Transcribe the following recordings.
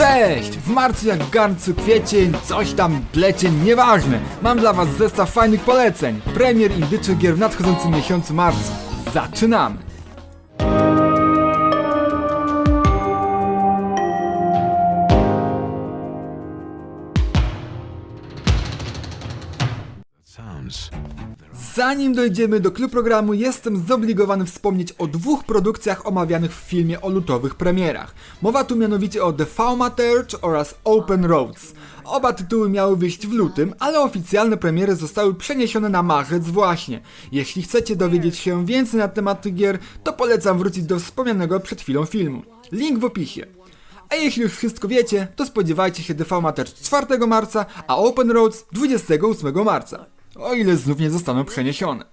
Cześć! W marcu jak w garncu kwiecień, coś tam plecień, nieważne. Mam dla was zestaw fajnych poleceń. Premier indyczych gier w nadchodzącym miesiącu marcu. Zaczynamy! Zanim dojdziemy do klub programu, jestem zobligowany wspomnieć o dwóch produkcjach omawianych w filmie o lutowych premierach. Mowa tu mianowicie o The Thaumaturge oraz Open Roads. Oba tytuły miały wyjść w lutym, ale oficjalne premiery zostały przeniesione na marzec właśnie. Jeśli chcecie dowiedzieć się więcej na temat tych gier, to polecam wrócić do wspomnianego przed chwilą filmu. Link w opisie. A jeśli już wszystko wiecie, to spodziewajcie się The Thaumaturge 4 marca, a Open Roads 28 marca. O ile znów nie zostaną przeniesione.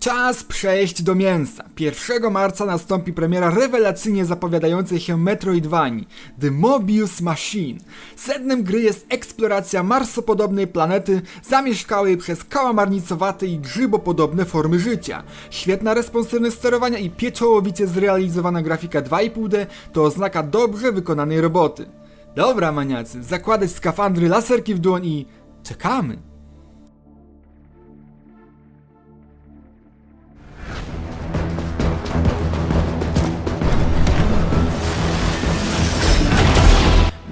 Czas przejść do mięsa. 1 marca nastąpi premiera rewelacyjnie zapowiadającej się Metroidvanii The Mobius Machine. Sednem gry jest eksploracja marsopodobnej planety zamieszkałej przez kałamarnicowate i grzybopodobne formy życia. Świetna responsywność sterowania i pieczołowicie zrealizowana grafika 2,5D to oznaka dobrze wykonanej roboty. Dobra maniacy, zakładać skafandry, laserki w dłoń i czekamy.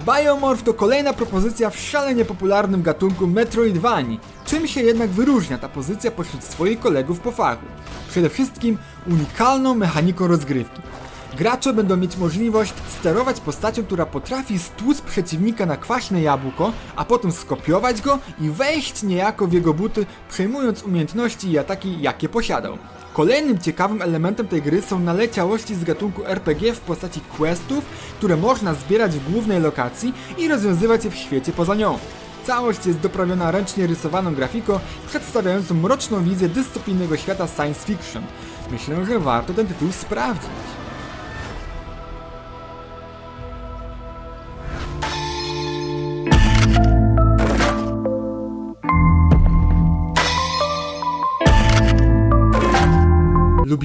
Biomorph to kolejna propozycja w szalenie popularnym gatunku Metroidvanii. Czym się jednak wyróżnia ta pozycja pośród swoich kolegów po fachu? Przede wszystkim unikalną mechaniką rozgrywki. Gracze będą mieć możliwość sterować postacią, która potrafi stłuc przeciwnika na kwaśne jabłko, a potem skopiować go i wejść niejako w jego buty, przejmując umiejętności i ataki, jakie posiadał. Kolejnym ciekawym elementem tej gry są naleciałości z gatunku RPG w postaci questów, które można zbierać w głównej lokacji i rozwiązywać je w świecie poza nią. Całość jest doprawiona ręcznie rysowaną grafiką, przedstawiającą mroczną wizję dystopijnego świata science fiction. Myślę, że warto ten tytuł sprawdzić.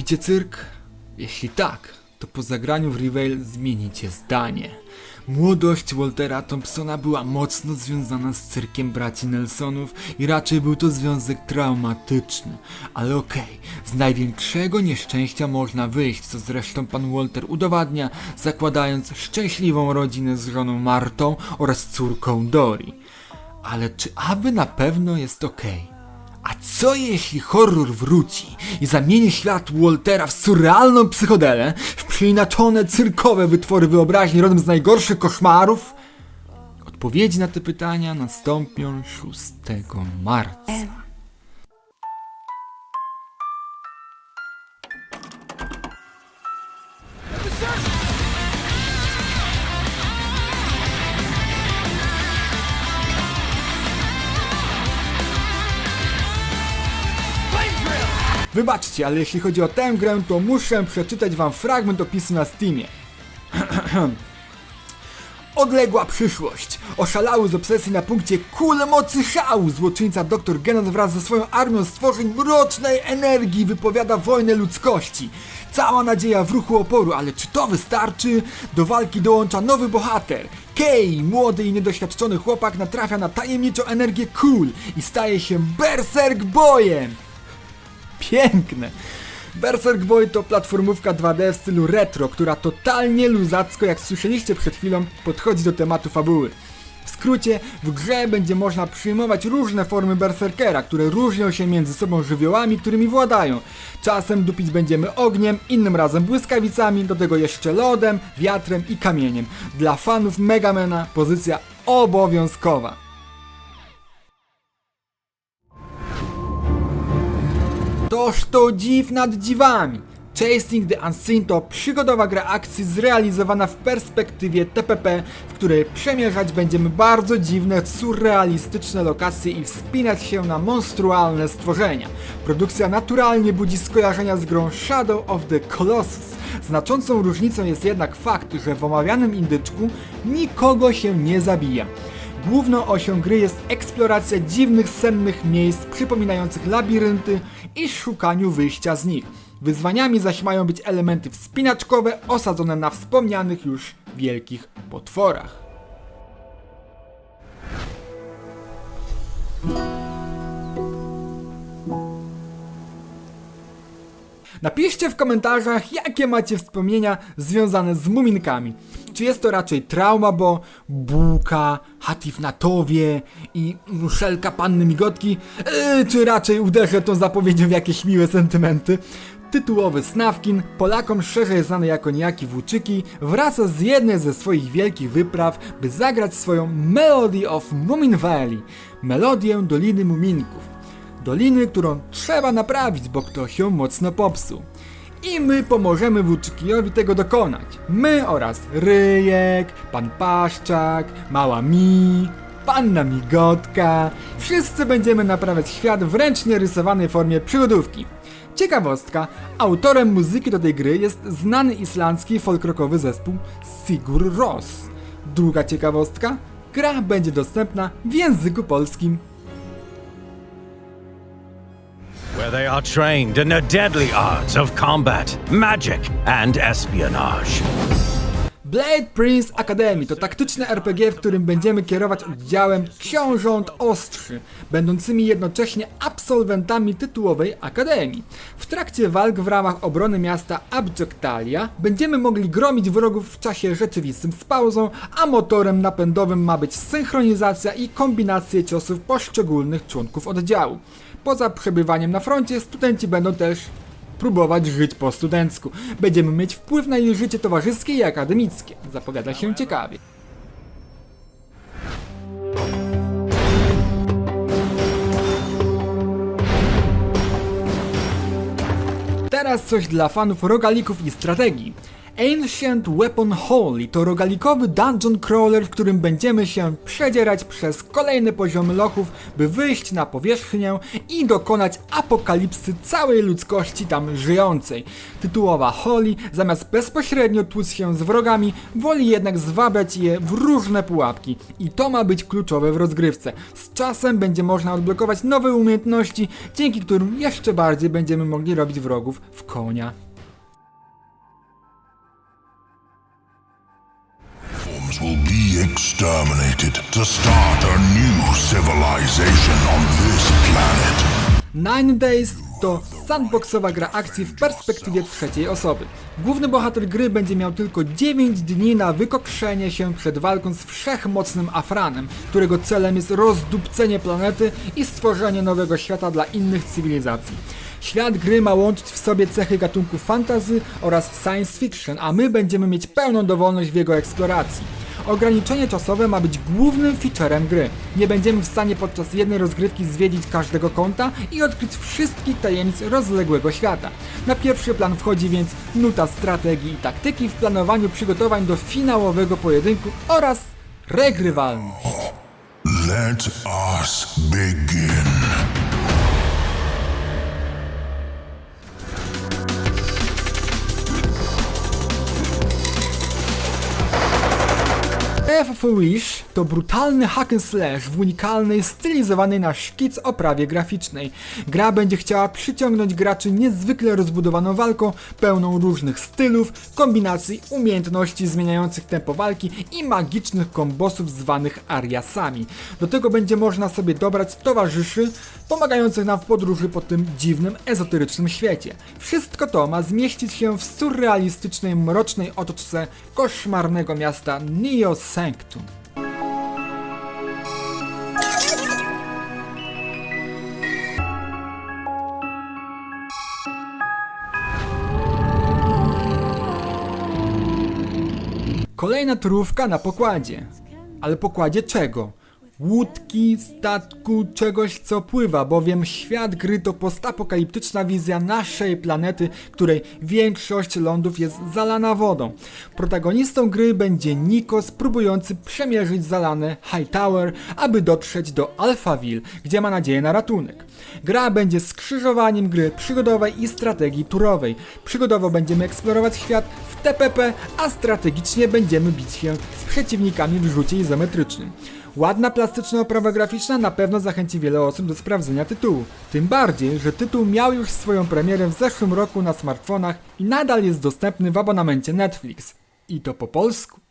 Lubicie cyrk? Jeśli tak, to po zagraniu w Rivale zmienicie zdanie. Młodość Waltera Thompsona była mocno związana z cyrkiem braci Nelsonów i raczej był to związek traumatyczny. Ale okej, z największego nieszczęścia można wyjść, co zresztą pan Walter udowadnia, zakładając szczęśliwą rodzinę z żoną Martą oraz córką Dori. Ale czy aby na pewno jest okej? A co jeśli horror wróci i zamieni świat Waltera w surrealną psychodelę, w przeinaczone cyrkowe wytwory wyobraźni rodem z najgorszych koszmarów? Odpowiedzi na te pytania nastąpią 6 marca. Wybaczcie, ale jeśli chodzi o tę grę, to muszę przeczytać wam fragment opisu na Steamie. Odległa przyszłość. Oszalały z obsesji na punkcie kul mocy szału. Złoczyńca dr Genos wraz ze swoją armią stworzeń mrocznej energii wypowiada wojnę ludzkości. Cała nadzieja w ruchu oporu, ale czy to wystarczy? Do walki dołącza nowy bohater. Kei, młody i niedoświadczony chłopak natrafia na tajemniczą energię kul i staje się Berserk Boyem. Piękne! Berserk Boy to platformówka 2D w stylu retro, która totalnie luzacko, jak słyszeliście przed chwilą, podchodzi do tematu fabuły. W skrócie, w grze będzie można przyjmować różne formy berserkera, które różnią się między sobą żywiołami, którymi władają. Czasem dupić będziemy ogniem, innym razem błyskawicami, do tego jeszcze lodem, wiatrem i kamieniem. Dla fanów Megamena pozycja obowiązkowa. Toż to dziw nad dziwami. Chasing the Unseen to przygodowa gra akcji zrealizowana w perspektywie TPP, w której przemierzać będziemy bardzo dziwne, surrealistyczne lokacje i wspinać się na monstrualne stworzenia. Produkcja naturalnie budzi skojarzenia z grą Shadow of the Colossus. Znaczącą różnicą jest jednak fakt, że w omawianym indyczku nikogo się nie zabija. Główną osią gry jest eksploracja dziwnych, sennych miejsc przypominających labirynty i szukaniu wyjścia z nich. Wyzwaniami zaś mają być elementy wspinaczkowe osadzone na wspomnianych już wielkich potworach. Napiszcie w komentarzach, jakie macie wspomnienia związane z muminkami. Czy jest to raczej trauma, bo bułka, hatif na towie i muszelka panny migotki, yy, czy raczej uderzę tą zapowiedzią w jakieś miłe sentymenty? Tytułowy Snawkin, Polakom szerzej znany jako niejaki Włóczyki, wraca z jednej ze swoich wielkich wypraw, by zagrać swoją Melody of Mumin Valley, melodię Doliny Muminków. Doliny, którą trzeba naprawić, bo ktoś ją mocno popsuł. I my pomożemy Włóczykiowi tego dokonać. My oraz Ryjek, Pan Paszczak, Mała Mi, Panna Migotka. Wszyscy będziemy naprawiać świat w ręcznie rysowanej formie przygodówki. Ciekawostka, autorem muzyki do tej gry jest znany islandzki folkrockowy zespół Sigur Ros. Druga ciekawostka, gra będzie dostępna w języku polskim. Where they are trained in the deadly arts of combat, magic, and espionage. Blade Prince Academy to taktyczne RPG, w którym będziemy kierować oddziałem książąt ostrzy, będącymi jednocześnie absolwentami tytułowej akademii. W trakcie walk w ramach obrony miasta Abjectalia będziemy mogli gromić wrogów w czasie rzeczywistym z pauzą, a motorem napędowym ma być synchronizacja i kombinacje ciosów poszczególnych członków oddziału. Poza przebywaniem na froncie, studenci będą też próbować żyć po studencku. Będziemy mieć wpływ na ich życie towarzyskie i akademickie. Zapowiada się ciekawie. Teraz coś dla fanów rogalików i strategii. Ancient Weapon Holy to rogalikowy dungeon crawler, w którym będziemy się przedzierać przez kolejne poziomy lochów, by wyjść na powierzchnię i dokonać apokalipsy całej ludzkości tam żyjącej. Tytułowa Holy, zamiast bezpośrednio tłuc się z wrogami, woli jednak zwabiać je w różne pułapki. I to ma być kluczowe w rozgrywce. Z czasem będzie można odblokować nowe umiejętności, dzięki którym jeszcze bardziej będziemy mogli robić wrogów w konia. Exterminated to start a new civilization on this planet. Nine Days to sandboxowa gra akcji w perspektywie trzeciej osoby. Główny bohater gry będzie miał tylko 9 dni na wykokrzenie się przed walką z wszechmocnym Afranem, którego celem jest rozdupcenie planety i stworzenie nowego świata dla innych cywilizacji. Świat gry ma łączyć w sobie cechy gatunków fantasy oraz science fiction, a my będziemy mieć pełną dowolność w jego eksploracji. Ograniczenie czasowe ma być głównym featurem gry. Nie będziemy w stanie podczas jednej rozgrywki zwiedzić każdego kąta i odkryć wszystkich tajemnic rozległego świata. Na pierwszy plan wchodzi więc nuta strategii i taktyki w planowaniu przygotowań do finałowego pojedynku oraz regrywalność. Let us begin. Wish to brutalny hack and slash w unikalnej, stylizowanej na szkic oprawie graficznej. Gra będzie chciała przyciągnąć graczy niezwykle rozbudowaną walką, pełną różnych stylów, kombinacji, umiejętności zmieniających tempo walki i magicznych kombosów zwanych ariasami. Do tego będzie można sobie dobrać towarzyszy, pomagających nam w podróży po tym dziwnym, ezoterycznym świecie. Wszystko to ma zmieścić się w surrealistycznej, mrocznej otoczce koszmarnego miasta Neo Sanctum. Kolejna turówka na pokładzie. Ale pokładzie czego? Łódki, statku, czegoś co pływa, bowiem świat gry to postapokaliptyczna wizja naszej planety, której większość lądów jest zalana wodą. Protagonistą gry będzie Nikos próbujący przemierzyć zalane Hightower, aby dotrzeć do Alphaville, gdzie ma nadzieję na ratunek. Gra będzie skrzyżowaniem gry przygodowej i strategii turowej. Przygodowo będziemy eksplorować świat w TPP, a strategicznie będziemy bić się z przeciwnikami w rzucie izometrycznym. Ładna plastyczna oprawa graficzna na pewno zachęci wiele osób do sprawdzenia tytułu. Tym bardziej, że tytuł miał już swoją premierę w zeszłym roku na smartfonach i nadal jest dostępny w abonamencie Netflix. I to po polsku.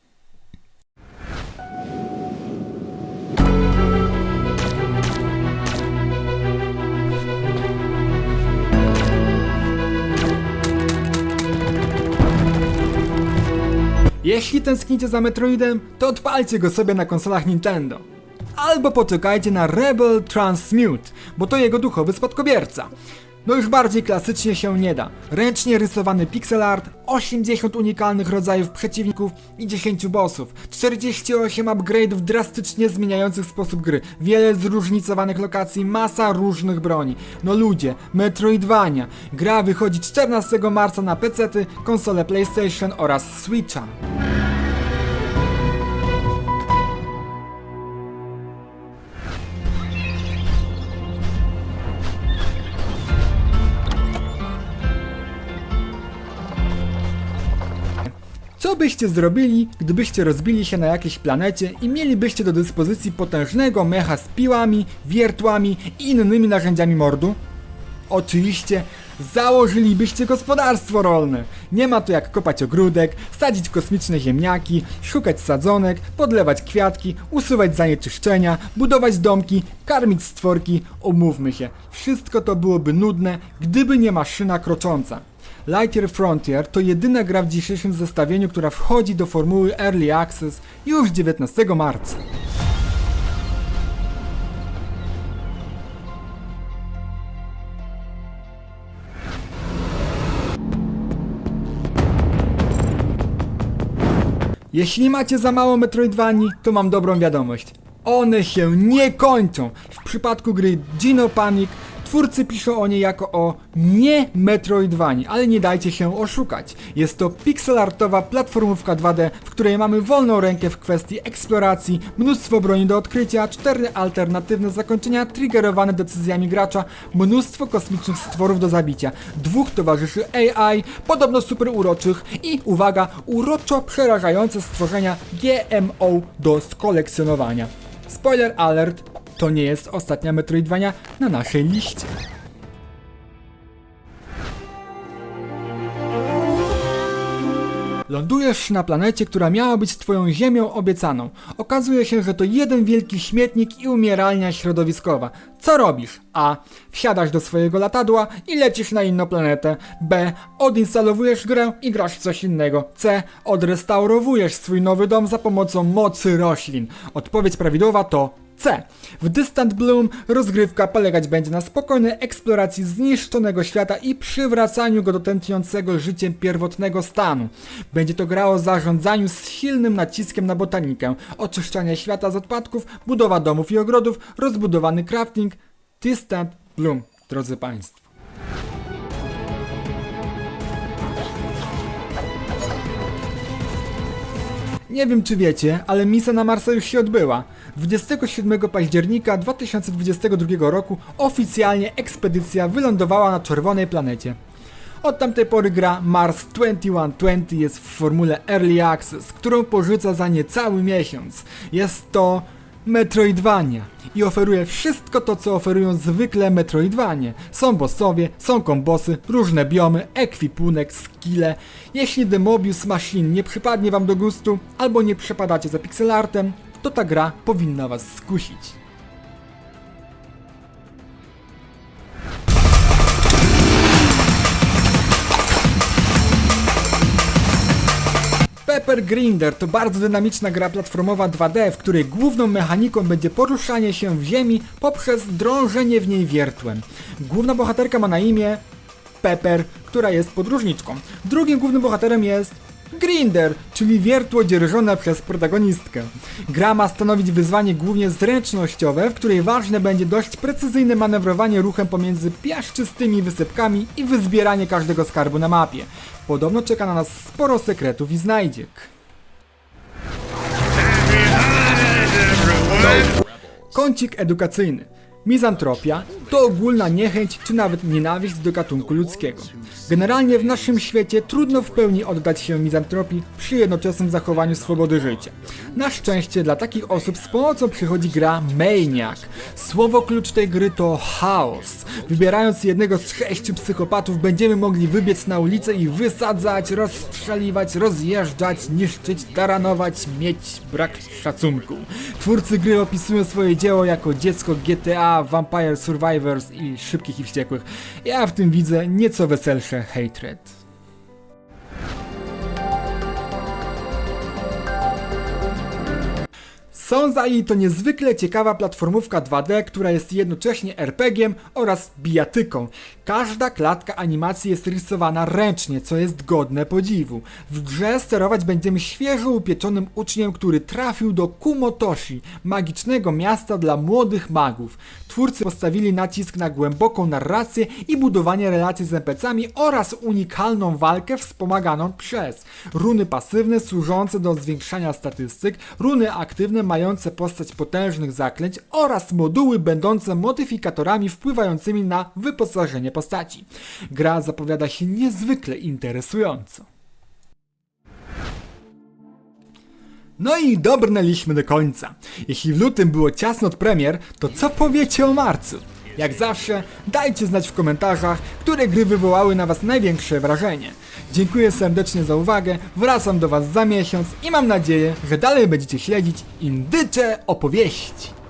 Jeśli tęsknicie za Metroidem, to odpalcie go sobie na konsolach Nintendo. Albo poczekajcie na Rebel Transmute, bo to jego duchowy spadkobierca. No już bardziej klasycznie się nie da. Ręcznie rysowany pixel art, 80 unikalnych rodzajów przeciwników i 10 bossów, 48 upgrade'ów drastycznie zmieniających sposób gry, wiele zróżnicowanych lokacji, masa różnych broni. No ludzie, Metroidvania. Gra wychodzi 14 marca na PC-ty, konsole PlayStation oraz Switcha. Co byście zrobili, gdybyście rozbili się na jakiejś planecie i mielibyście do dyspozycji potężnego mecha z piłami, wiertłami i innymi narzędziami mordu? Oczywiście założylibyście gospodarstwo rolne. Nie ma to jak kopać ogródek, sadzić kosmiczne ziemniaki, szukać sadzonek, podlewać kwiatki, usuwać zanieczyszczenia, budować domki, karmić stworki. Umówmy się, wszystko to byłoby nudne, gdyby nie maszyna krocząca. Lightyear Frontier to jedyna gra w dzisiejszym zestawieniu, która wchodzi do formuły Early Access już 19 marca. Jeśli macie za mało Metroidvanii, to mam dobrą wiadomość. One się nie kończą. W przypadku gry Gino Panic twórcy piszą o niej jako o nie Metroidvanii, ale nie dajcie się oszukać. Jest to pixelartowa platformówka 2D, w której mamy wolną rękę w kwestii eksploracji, mnóstwo broni do odkrycia, cztery alternatywne zakończenia triggerowane decyzjami gracza, mnóstwo kosmicznych stworów do zabicia, dwóch towarzyszy AI, podobno super uroczych i uwaga, uroczo przerażające stworzenia GMO do skolekcjonowania. Spoiler alert, to nie jest ostatnia Metroidvania na naszej liście. Lądujesz na planecie, która miała być twoją ziemią obiecaną. Okazuje się, że to jeden wielki śmietnik i umieralnia środowiskowa. Co robisz? A. Wsiadasz do swojego latadła i lecisz na inną planetę. B. Odinstalowujesz grę i grasz w coś innego. C. Odrestaurowujesz swój nowy dom za pomocą mocy roślin. Odpowiedź prawidłowa to C. W Distant Bloom rozgrywka polegać będzie na spokojnej eksploracji zniszczonego świata i przywracaniu go do tętniącego życiem pierwotnego stanu. Będzie to gra o zarządzaniu z silnym naciskiem na botanikę, oczyszczanie świata z odpadków, budowa domów i ogrodów, rozbudowany crafting. Distant Bloom, drodzy Państwo. Nie wiem czy wiecie, ale misja na Marsa już się odbyła. 27 października 2022 roku oficjalnie ekspedycja wylądowała na czerwonej planecie. Od tamtej pory gra Mars 2120 jest w formule Early Access, którą porzuca za niecały miesiąc. Jest to Metroidvania i oferuje wszystko to, co oferują zwykle Metroidvanie. Są bossowie, są kombosy, różne biomy, ekwipunek, skille. Jeśli The Mobius Machine nie przypadnie wam do gustu, albo nie przepadacie za pixelartem, to ta gra powinna was skusić. Pepper Grinder to bardzo dynamiczna gra platformowa 2D, w której główną mechaniką będzie poruszanie się w ziemi poprzez drążenie w niej wiertłem. Główna bohaterka ma na imię Pepper, która jest podróżniczką. Drugim głównym bohaterem jest Grinder, czyli wiertło dzierżone przez protagonistkę. Gra ma stanowić wyzwanie głównie zręcznościowe, w której ważne będzie dość precyzyjne manewrowanie ruchem pomiędzy piaszczystymi wysypkami i wyzbieranie każdego skarbu na mapie. Podobno czeka na nas sporo sekretów i znajdziek. Kącik edukacyjny. Mizantropia to ogólna niechęć czy nawet nienawiść do gatunku ludzkiego. Generalnie w naszym świecie trudno w pełni oddać się mizantropii przy jednoczesnym zachowaniu swobody życia. Na szczęście dla takich osób z pomocą przychodzi gra Maniac. Słowo klucz tej gry to chaos. Wybierając jednego z sześciu psychopatów będziemy mogli wybiec na ulicę i wysadzać, rozstrzeliwać, rozjeżdżać, niszczyć, taranować, mieć brak szacunku. Twórcy gry opisują swoje dzieło jako dziecko GTA, Vampire I Szybkich i Wściekłych. Ja w tym widzę nieco weselsze hatred. Sonzai to niezwykle ciekawa platformówka 2D, która jest jednocześnie RPG-iem oraz bijatyką. Każda klatka animacji jest rysowana ręcznie, co jest godne podziwu. W grze sterować będziemy świeżo upieczonym uczniem, który trafił do Kumotoshi, magicznego miasta dla młodych magów. Twórcy postawili nacisk na głęboką narrację i budowanie relacji z NPC-ami oraz unikalną walkę wspomaganą przez runy pasywne służące do zwiększania statystyk, runy aktywne mające postać potężnych zaklęć oraz moduły będące modyfikatorami wpływającymi na wyposażenie postaci. Gra zapowiada się niezwykle interesująco. No i dobrnęliśmy do końca. Jeśli w lutym było ciasno od premier, to co powiecie o marcu? Jak zawsze, dajcie znać w komentarzach, które gry wywołały na Was największe wrażenie. Dziękuję serdecznie za uwagę, wracam do Was za miesiąc i mam nadzieję, że dalej będziecie śledzić indycze opowieści.